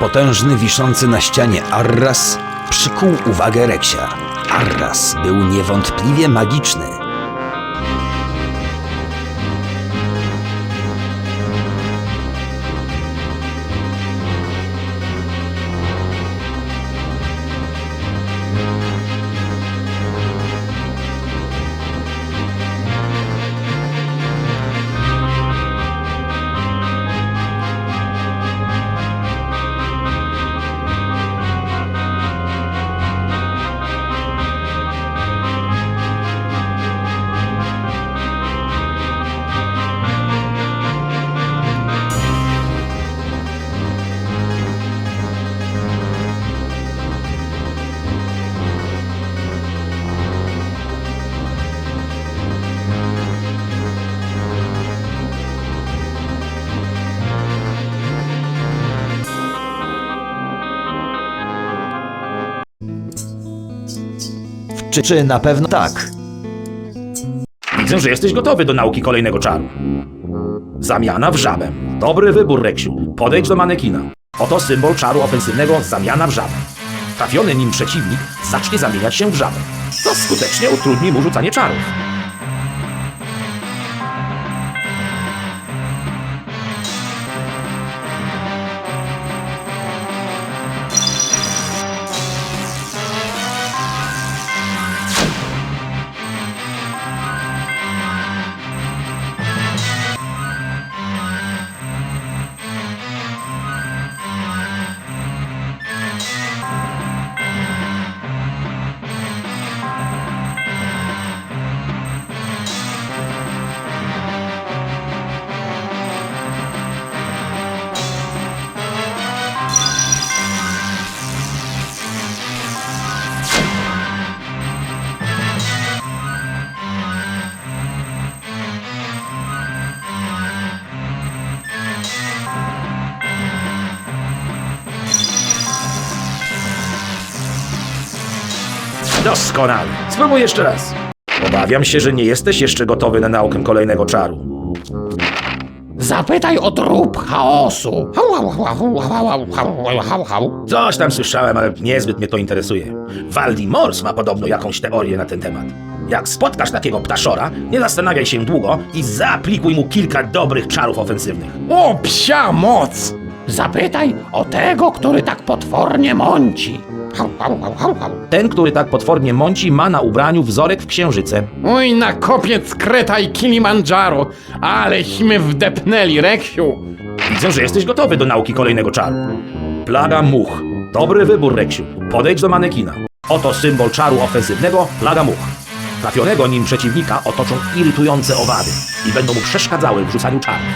Potężny, wiszący na ścianie Arras przykuł uwagę Reksia. Arras był niewątpliwie magiczny. Czy, czy na pewno tak? Widzę, że jesteś gotowy do nauki kolejnego czaru. Zamiana w żabę. Dobry wybór, Reksiu. Podejdź do manekina. Oto symbol czaru ofensywnego zamiana w żabę. Trafiony nim przeciwnik zacznie zamieniać się w żabę, co skutecznie utrudni mu rzucanie czarów. Doskonale. Spróbuj jeszcze raz. Obawiam się, że nie jesteś jeszcze gotowy na naukę kolejnego czaru. Zapytaj o trup chaosu. Coś tam słyszałem, ale niezbyt mnie to interesuje. Waldi Mors ma podobno jakąś teorię na ten temat. Jak spotkasz takiego ptaszora, nie zastanawiaj się długo i zaaplikuj mu kilka dobrych czarów ofensywnych. O, psia moc! Zapytaj o tego, który tak potwornie mąci. Ten, który tak potwornie mąci, ma na ubraniu wzorek w księżyce. Oj, na kopiec Kreta i Kilimandżaro, aleśmy wdepnęli, Reksiu. Widzę, że jesteś gotowy do nauki kolejnego czaru. Plaga much. Dobry wybór, Reksiu. Podejdź do manekina. Oto symbol czaru ofensywnego, plaga much. Trafionego nim przeciwnika otoczą irytujące owady i będą mu przeszkadzały w rzucaniu czarów.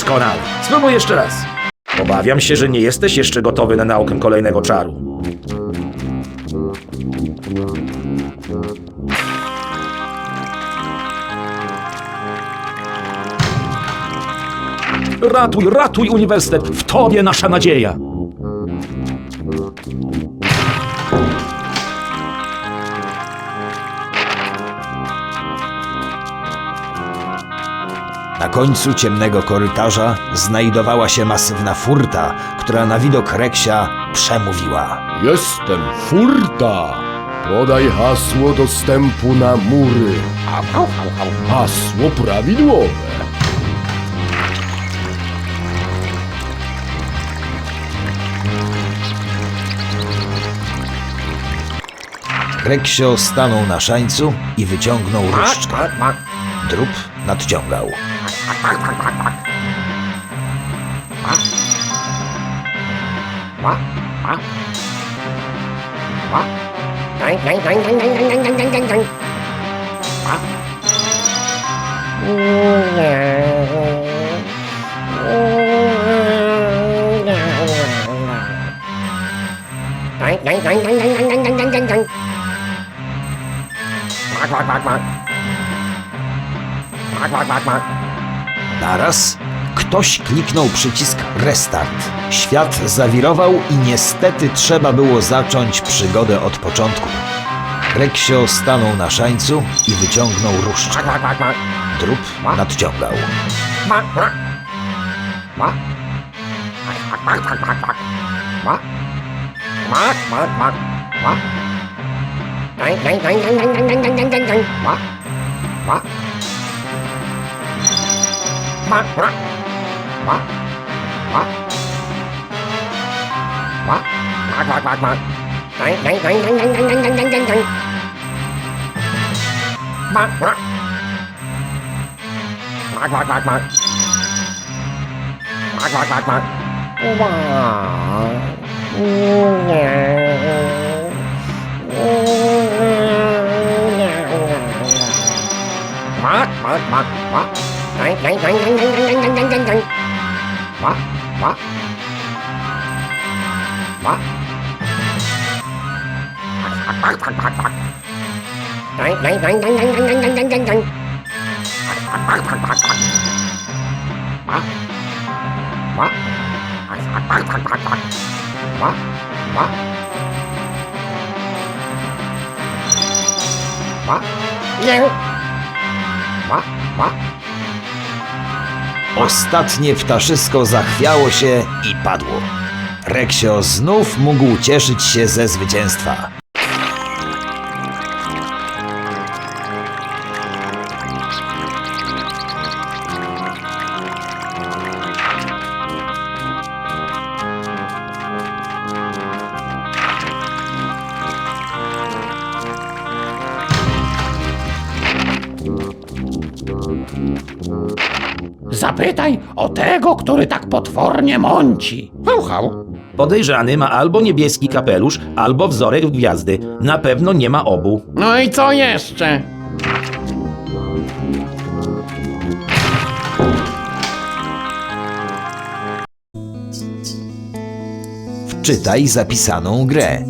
Doskonale. Spróbuj jeszcze raz. Obawiam się, że nie jesteś jeszcze gotowy na naukę kolejnego czaru. Ratuj, ratuj uniwersytet! W tobie nasza nadzieja! Na końcu ciemnego korytarza znajdowała się masywna furta, która na widok Reksia przemówiła. Jestem furta. Podaj hasło dostępu na mury. Hasło prawidłowe. Reksio stanął na szańcu i wyciągnął różdżkę. Drób nadciągał. Bạc bạc bạc bạc bạc bạc bạc bạc Naraz ktoś kliknął przycisk Restart. Świat zawirował i niestety trzeba było zacząć przygodę od początku. Reksio stanął na szańcu i wyciągnął różdżkę. Drób nadciągał. Quá Quá Quá Quá Quá Quá Quá Quá Quá Đánh đánh đánh đánh đánh đánh đánh đánh đánh đánh. Đánh Quá Quá Quá Quá Quá Quá Quá Quá Quá Quá Wow Yeah Mark, Mark, Mark, Mark đánh đánh đánh đánh đánh đánh đánh đánh đánh đánh quá quá quá đánh đánh đánh đánh đánh đánh đánh đánh đánh đánh đánh quá quá quá quá quá quá quá Ostatnie ptaszysko zachwiało się i padło. Reksio znów mógł cieszyć się ze zwycięstwa. Zapytaj o tego, który tak potwornie mąci. Hał, hał. Podejrzany ma albo niebieski kapelusz, albo wzorek gwiazdy. Na pewno nie ma obu. No i co jeszcze? Wczytaj zapisaną grę.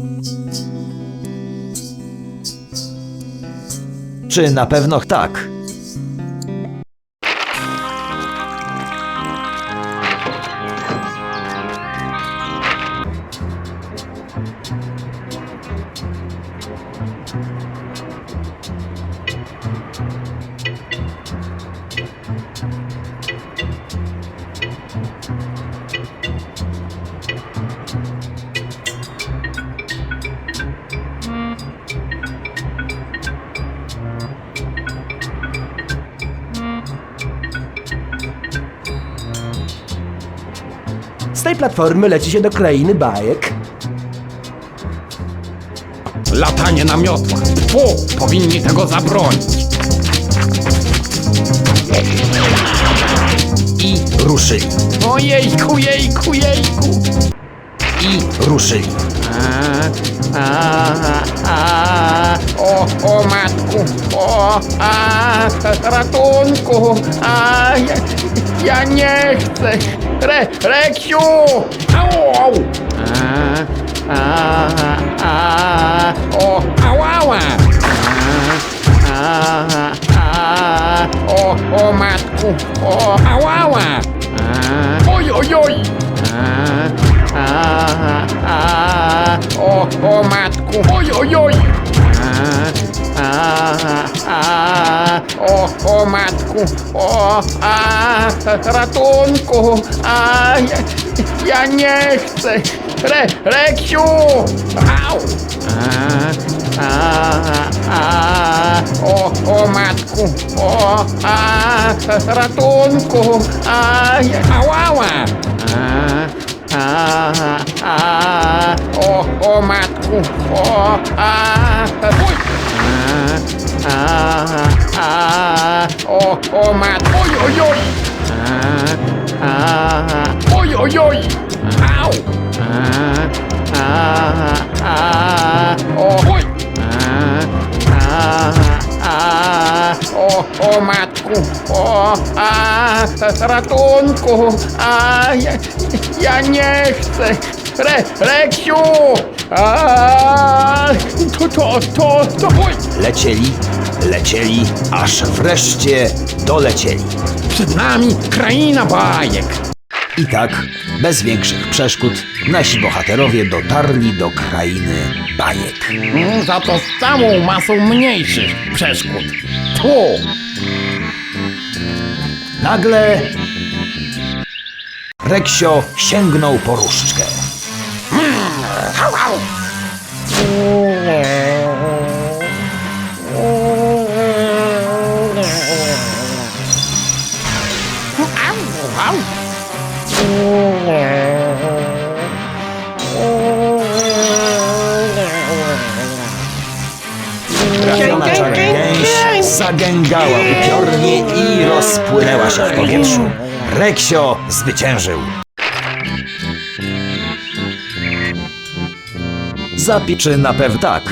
Czy na pewno tak? Tej platformy leci się do krainy bajek. Latanie na miotłach. Fu, powinni tego zabronić. I ruszyli. Ojejku, jejku, jejku. I ruszyli. A, a, a, o, o matku, o, a, ratunku, a, ja, ja nie chcę. Re, Reksiu! Au, au. A, a, a, o, ałała. A, a, a, o, o matku, o, ałała. A, oj, oj, oj. A, a, a, o, o matku, oj, oj, oj. A, o, o matku, o, a, ratunku, a, ja, ja nie chcę, Re, Reksiu, au, a, a, a, o, o matku, o, a, ratunku, a, ja, ałała, a, a, a, o, o matku, o, a, a, o, o matku, oj, oj, oj, oj, oj, oj, au, o, oj, o, o matku, o, a, ratunku, a, ja, ja nie chcę, Re, Reksiu, a, to, to, to, to, Lecieli, lecieli, aż wreszcie dolecieli. przed nami kraina bajek. I tak, bez większych przeszkód, nasi bohaterowie dotarli do krainy bajek. Mm, Za to z całą masą mniejszych przeszkód. Tu, Nagle Reksio sięgnął po różdżkę. Trafiona czargęś zagęgała upiornie i rozpłynęła się w powietrzu. Reksio zwyciężył. Zapieczy na pewno tak.